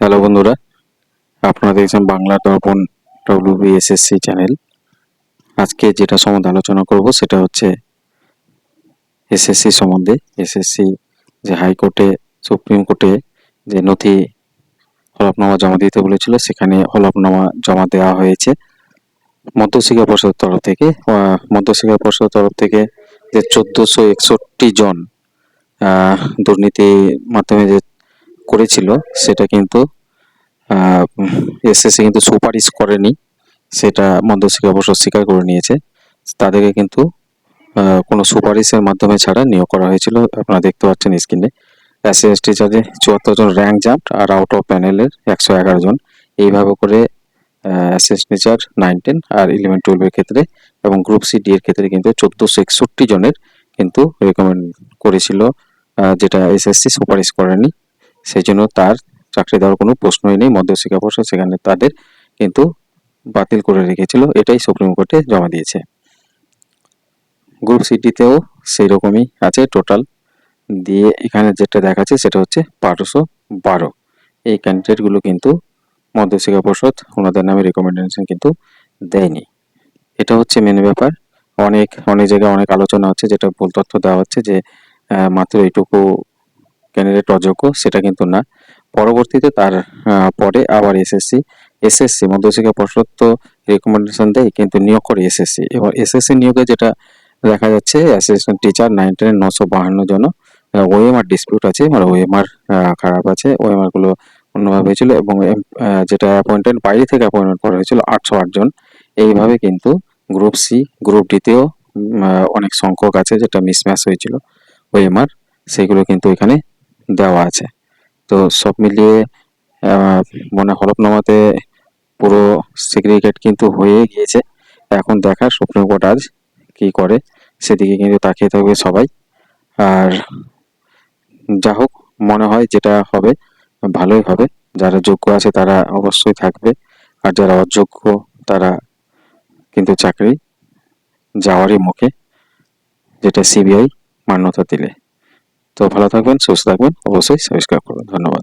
Hello বন্ধুরা, আপনারা দেখছেন বাংলা দর্পণ ডব্লিউবিএসএসসি চ্যানেল আজকে যেটা সম্বন্ধে আলোচনা করব সেটা হচ্ছে এসএসসি সম্বন্ধে। এসএসসি যে হাইকোর্টে, সুপ্রিম কোর্টে যে নথি হলফনামা জমা দিতে বলেছিল, সেখানে হলফনামা জমা দেওয়া হয়েছে। মধ্যশিক্ষা পর্ষদের তরফ থেকে মধ্যশিক্ষা পর্ষদের তরফ থেকে যে চোদ্দোশো একষট্টি জন দুর্নীতির মাধ্যমে যে করেছিল, সেটা কিন্তু এসএসসি কিন্তু সুপারিশ করেনি, সেটা মধ্যশিক্ষা অবশ্য স্বীকার করে নিয়েছে। তাদেরকে কিন্তু কোনো সুপারিশের মাধ্যমে ছাড়া নিয়োগ করা হয়েছিল, আপনারা দেখতে পাচ্ছেন স্ক্রিনে এসএস টিচারে চুয়াত্তর জন র্যাঙ্ক জাম্প আর আউট অফ প্যানেলের একশো এগারো জন। এইভাবে করে এসএস টিচার নাইন টেন আর ইলেভেন টুয়েলভের ক্ষেত্রে এবং গ্রুপ সি ডি এর ক্ষেত্রে কিন্তু চোদ্দোশো একষট্টি জনের কিন্তু রেকমেন্ড করেছিল যেটা এসএসসি সুপারিশ করেনি। সেই জন্য তার চাকরি দেওয়ার কোনো প্রশ্নই নেই। মধ্যশিক্ষা পর্ষদ সেখানে তাদের কিন্তু বাতিল করে রেখেছিল। এটাই সুপ্রিম কোর্টে জমা দিয়েছে। গ্রুপ সিটিতেও সেই রকমই আছে টোটাল দিয়ে এখানে যেটা দেখাচ্ছে সেটা হচ্ছে বারোশো বারো। এই ক্যান্ডিডেটগুলো কিন্তু মধ্যশিক্ষা পর্ষদ ওনাদের নামে রেকমেন্ডেশন কিন্তু দেয়নি। এটা হচ্ছে মেন ব্যাপার। অনেক অনেক জায়গায় অনেক আলোচনা হচ্ছে, যেটা ভুল তথ্য দেওয়া হচ্ছে যে মাত্র এইটুকু ক্যান্ডিডেট অযোগ্য, সেটা কিন্তু না। পরবর্তীতে তার পরে আবার এসএসসি এসএসসি মধ্যশিক্ষা পর্ষদ তো রেকমেন্ডেশন দেয়, কিন্তু নিয়োগ করে এসএসসি এবার এসএসসি নিয়োগে যেটা দেখা যাচ্ছে অ্যাসিস্ট্যান্ট টিচার নাইন টেনের নশো বাহান্ন জন ওএমআর ডিসপিউট আছে মানে ওএমআর খারাপ আছে। ওএমআরগুলো অন্যভাবে হয়েছিল এবং যেটা অ্যাপয়েন্টেন্ট বাইরে থেকে অ্যাপয়েন্টমেন্ট করা হয়েছিল আটশো আট জন। এইভাবে কিন্তু গ্রুপ সি গ্রুপ ডিতেও অনেক সংখ্যক আছে যেটা মিসম্যাচ হয়েছিল। ওএমআর সেগুলো কিন্তু এখানে দেওয়া আছে। তো সব মিলিয়ে মনে হলফনামাতে পুরো সিগ্রিগেট কিন্তু হয়ে গিয়েছে। এখন দেখার সুপ্রিম কোর্ট আজ কি করে, সেদিকে কিন্তু তাকিয়ে থাকবে সবাই। আর যা হোক, মনে হয় যেটা হবে, ভালোই হবে। যারা যোগ্য আছে তারা অবশ্যই থাকবে। আর যারা অযোগ্য, তারা কিন্তু চাকরি যাওয়ারই মুখে, যেটা সিবিআই মান্যতা দিলে। তো ভালো থাকবেন সুস্থ থাকবেন। অবশ্যই সাবস্ক্রাইব করবেন। ধন্যবাদ।